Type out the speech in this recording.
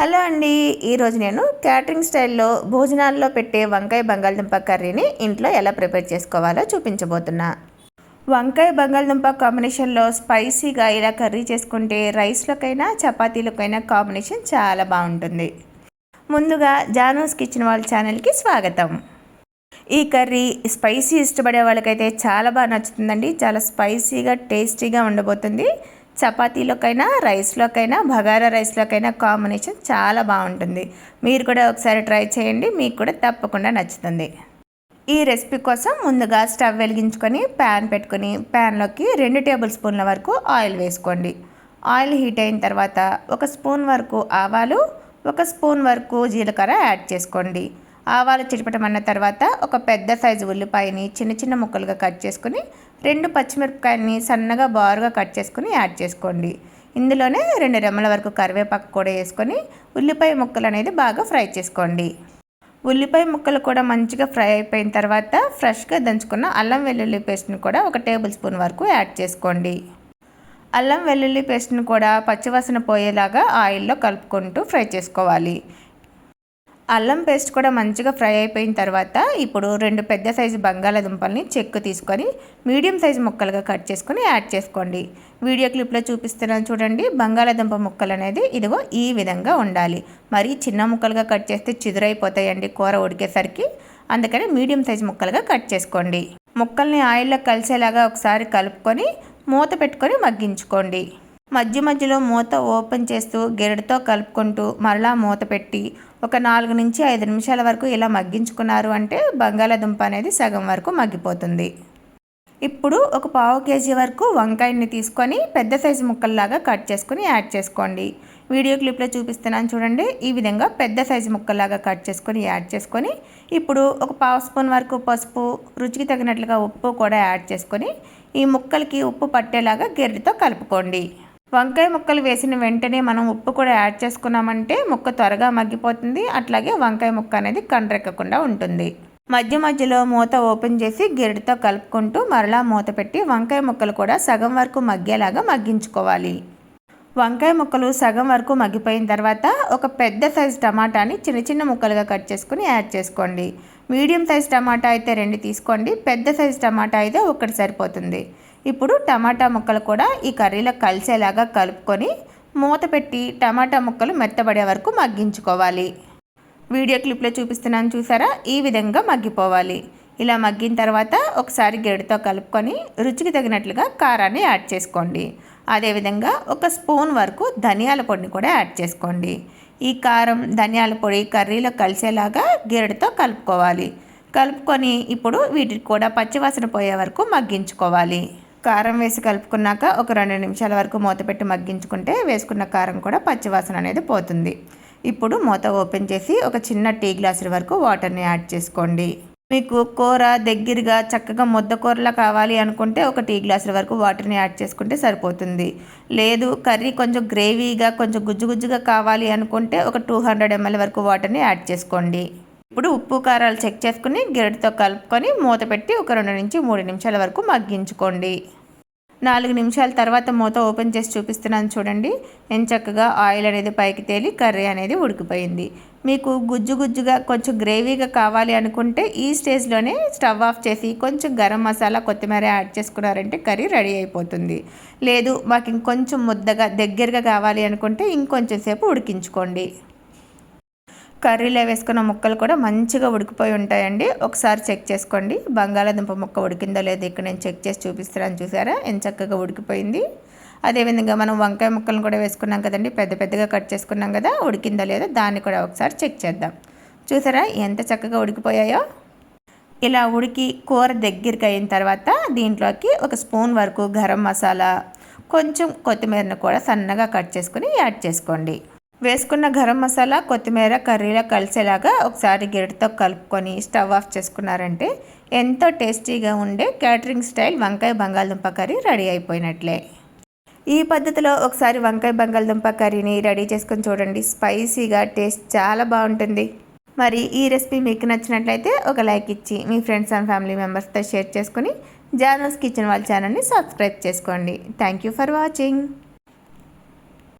Hello అండి. ఈరోజు నేను క్యాటరింగ్ స్టైల్లో భోజనాల్లో పెట్టే వంకాయ బంగాళదుంప కర్రీని ఇంట్లో ఎలా ప్రిపేర్ చేసుకోవాలో చూపించబోతున్నా. వంకాయ బంగాళదుంప కాంబినేషన్లో స్పైసీగా ఇలా కర్రీ చేసుకుంటే రైస్లకైనా చపాతీలకైనా కాంబినేషన్ చాలా బాగుంటుంది. ముందుగా జానూస్ కిచెన్ వాళ్ళ ఛానల్కి స్వాగతం. ఈ కర్రీ స్పైసీ ఇష్టపడే వాళ్ళకైతే చాలా బాగా నచ్చుతుందండి. చాలా స్పైసీగా టేస్టీగా ఉండబోతుంది. చపాతీలోకైనా రైస్లోకైనా బగారా రైస్లోకైనా కాంబినేషన్ చాలా బాగుంటుంది. మీరు కూడా ఒకసారి ట్రై చేయండి మీకు కూడా తప్పకుండా నచ్చుతుంది. ఈ రెసిపీ కోసం ముందుగా స్టవ్ వెలిగించుకొని ప్యాన్ పెట్టుకొని ప్యాన్లోకి రెండు టేబుల్ స్పూన్ల వరకు ఆయిల్ వేసుకోండి. ఆయిల్ హీట్ అయిన తర్వాత ఒక స్పూన్ వరకు ఆవాలు ఒక స్పూన్ వరకు జీలకర్ర యాడ్ చేసుకోండి. ఆవాలు చిటపటమన్న తర్వాత ఒక పెద్ద సైజు ఉల్లిపాయని చిన్న చిన్న ముక్కలుగా కట్ చేసుకుని రెండు పచ్చిమిరపకాయలని సన్నగా బారుగా కట్ చేసుకుని యాడ్ చేసుకోండి. ఇందులోనే రెండు రెమ్మల వరకు కరివేపాకు కూడా వేసుకొని ఉల్లిపాయ ముక్కలు అనేది బాగా ఫ్రై చేసుకోండి. ఉల్లిపాయ ముక్కలు కూడా మంచిగా ఫ్రై అయిపోయిన తర్వాత ఫ్రెష్గా దంచుకున్న అల్లం వెల్లుల్లి పేస్ట్ని కూడా ఒక టేబుల్ స్పూన్ వరకు యాడ్ చేసుకోండి. అల్లం వెల్లుల్లి పేస్ట్ని కూడా పచ్చివాసన పోయేలాగా ఆయిల్లో కలుపుకుంటూ ఫ్రై చేసుకోవాలి. అల్లం పేస్ట్ కూడా మంచిగా ఫ్రై అయిపోయిన తర్వాత ఇప్పుడు రెండు పెద్ద సైజు బంగాళాదుంపల్ని చెక్కు తీసుకొని మీడియం సైజు ముక్కలుగా కట్ చేసుకొని యాడ్ చేసుకోండి. వీడియో క్లిప్లో చూపిస్తున్నాను చూడండి. బంగాళాదుంప ముక్కలు అనేది ఇదిగో ఈ విధంగా ఉండాలి. మరి చిన్న ముక్కలుగా కట్ చేస్తే చిదురైపోతాయండి కూర ఉడికేసరికి. అందుకని మీడియం సైజు ముక్కలుగా కట్ చేసుకోండి. ముక్కల్ని ఆయిల్లో కలిసేలాగా ఒకసారి కలుపుకొని మూత పెట్టుకొని మగ్గించుకోండి. మధ్య మధ్యలో మూత ఓపెన్ చేస్తూ గెరడుతో కలుపుకుంటూ మరలా మూత పెట్టి ఒక నాలుగు నుంచి ఐదు నిమిషాల వరకు ఇలా మగ్గించుకున్నారు అంటే బంగాళాదుంప అనేది సగం వరకు మగ్గిపోతుంది. ఇప్పుడు ఒక పావు కేజీ వరకు వంకాయని తీసుకొని పెద్ద సైజు ముక్కల్లాగా కట్ చేసుకుని యాడ్ చేసుకోండి. వీడియో క్లిప్లో చూపిస్తున్నాను చూడండి. ఈ విధంగా పెద్ద సైజు ముక్కల్లాగా కట్ చేసుకొని యాడ్ చేసుకొని ఇప్పుడు ఒక పావు స్పూన్ వరకు పసుపు రుచికి తగినట్లుగా ఉప్పు కూడా యాడ్ చేసుకొని ఈ ముక్కలకి ఉప్పు పట్టేలాగా గెర్రితో కలుపుకోండి. వంకాయ ముక్కలు వేసిన వెంటనే మనం ఉప్పు కూడా యాడ్ చేసుకున్నామంటే ముక్క త్వరగా మగ్గిపోతుంది. అట్లాగే వంకాయ ముక్క అనేది కండ్రెక్కకుండా ఉంటుంది. మధ్య మధ్యలో మూత ఓపెన్ చేసి గిరిటితో కలుపుకుంటూ మరలా మూత పెట్టి వంకాయ ముక్కలు కూడా సగం వరకు మగ్గేలాగా మగ్గించుకోవాలి. వంకాయ ముక్కలు సగం వరకు మగ్గిపోయిన తర్వాత ఒక పెద్ద సైజు టమాటాని చిన్న చిన్న ముక్కలుగా కట్ చేసుకుని యాడ్ చేసుకోండి. మీడియం సైజ్ టమాటా అయితే రెండు తీసుకోండి పెద్ద సైజు టమాటా అయితే ఒకటి సరిపోతుంది. ఇప్పుడు టమాటా ముక్కలు కూడా ఈ కర్రీలో కలిసేలాగా కలుపుకొని మూత పెట్టి టమాటా ముక్కలు మెత్తబడే వరకు మగ్గించుకోవాలి. వీడియో క్లిప్లో చూపిస్తున్నాను చూసారా? ఈ విధంగా మగ్గిపోవాలి. ఇలా మగ్గిన తర్వాత ఒకసారి గెడితో కలుపుకొని రుచికి తగినట్లుగా కారాన్ని యాడ్ చేసుకోండి. అదేవిధంగా ఒక స్పూన్ వరకు ధనియాల పొడిని కూడా యాడ్ చేసుకోండి. ఈ కారం ధనియాల పొడి కర్రీలో కలిసేలాగా గెరడుతో కలుపుకోవాలి. కలుపుకొని ఇప్పుడు వీటికి కూడా పచ్చివాసన పోయే వరకు మగ్గించుకోవాలి. కారం వేసి కలుపుకున్నాక ఒక రెండు నిమిషాల వరకు మూత పెట్టి మగ్గించుకుంటే వేసుకున్న కారం కూడా పచ్చివాసన అనేది పోతుంది. ఇప్పుడు మూత ఓపెన్ చేసి ఒక చిన్న టీ గ్లాసుల వరకు వాటర్ని యాడ్ చేసుకోండి. మీకు కూర దగ్గరగా చక్కగా ముద్ద కూరలా కావాలి అనుకుంటే ఒక టీ గ్లాసుల వరకు వాటర్ని యాడ్ చేసుకుంటే సరిపోతుంది. లేదు కర్రీ కొంచెం గ్రేవీగా కొంచెం గుజ్జు గుజ్జుగా కావాలి అనుకుంటే ఒక టూ హండ్రెడ్ ఎంఎల్ వరకు వాటర్ని యాడ్ చేసుకోండి. ఇప్పుడు ఉప్పు కారాలు చెక్ చేసుకుని గిరటితో కలుపుకొని మూత పెట్టి ఒక రెండు నుంచి మూడు నిమిషాల వరకు మగ్గించుకోండి. నాలుగు నిమిషాల తర్వాత మూత ఓపెన్ చేసి చూపిస్తున్నాను చూడండి. చక్కగా ఆయిల్ అనేది పైకి తేలి కర్రీ అనేది ఉడికిపోయింది. మీకు గుజ్జు గుజ్జుగా కొంచెం గ్రేవీగా కావాలి అనుకుంటే ఈ స్టేజ్లోనే స్టవ్ ఆఫ్ చేసి కొంచెం గరం మసాలా కొత్తిమీర యాడ్ చేసుకున్నారంటే కర్రీ రెడీ అయిపోతుంది. లేదు మాకు ఇంకొంచెం ముద్దగా దగ్గరగా కావాలి అనుకుంటే ఇంకొంచెం సేపు ఉడికించుకోండి. కర్రీలో వేసుకున్న ముక్కలు కూడా మంచిగా ఉడికిపోయి ఉంటాయండి. ఒకసారి చెక్ చేసుకోండి. బంగాళాదుంప ముక్క ఉడికిందో లేదో ఇక్కడ నేను చెక్ చేసి చూపిస్తున్నాను చూసారా? ఎంత చక్కగా ఉడికిపోయింది. అదేవిధంగా మనం వంకాయ ముక్కలను కూడా వేసుకున్నాం కదండి. పెద్ద పెద్దగా కట్ చేసుకున్నాం కదా. ఉడికిందో లేదో దాన్ని కూడా ఒకసారి చెక్ చేద్దాం. చూసారా? ఎంత చక్కగా ఉడికిపోయాయో. ఇలా ఉడికి కూర దగ్గరికి అయిన తర్వాత దీంట్లోకి ఒక స్పూన్ వరకు గరం మసాలా కొంచెం కొత్తిమీరను కూడా సన్నగా కట్ చేసుకుని యాడ్ చేసుకోండి. వేసుకున్న గరం మసాలా కొత్తిమీర కర్రీలో కలిసేలాగా ఒకసారి గిరిటితో కలుపుకొని స్టవ్ ఆఫ్ చేసుకున్నారంటే ఎంతో టేస్టీగా ఉండే క్యాటరింగ్ స్టైల్ వంకాయ బంగాళదుంప కర్రీ రెడీ అయిపోయినట్లే. ఈ పద్ధతిలో ఒకసారి వంకాయ బంగాళదుంప కర్రీని రెడీ చేసుకొని చూడండి. స్పైసీగా టేస్ట్ చాలా బాగుంటుంది. మరి ఈ రెసిపీ మీకు నచ్చినట్లయితే ఒక లైక్ ఇచ్చి మీ ఫ్రెండ్స్ అండ్ ఫ్యామిలీ మెంబర్స్తో షేర్ చేసుకుని జానల్స్ కిచెన్ వాళ్ళ ఛానల్ని సబ్స్క్రైబ్ చేసుకోండి. Thank you for watching.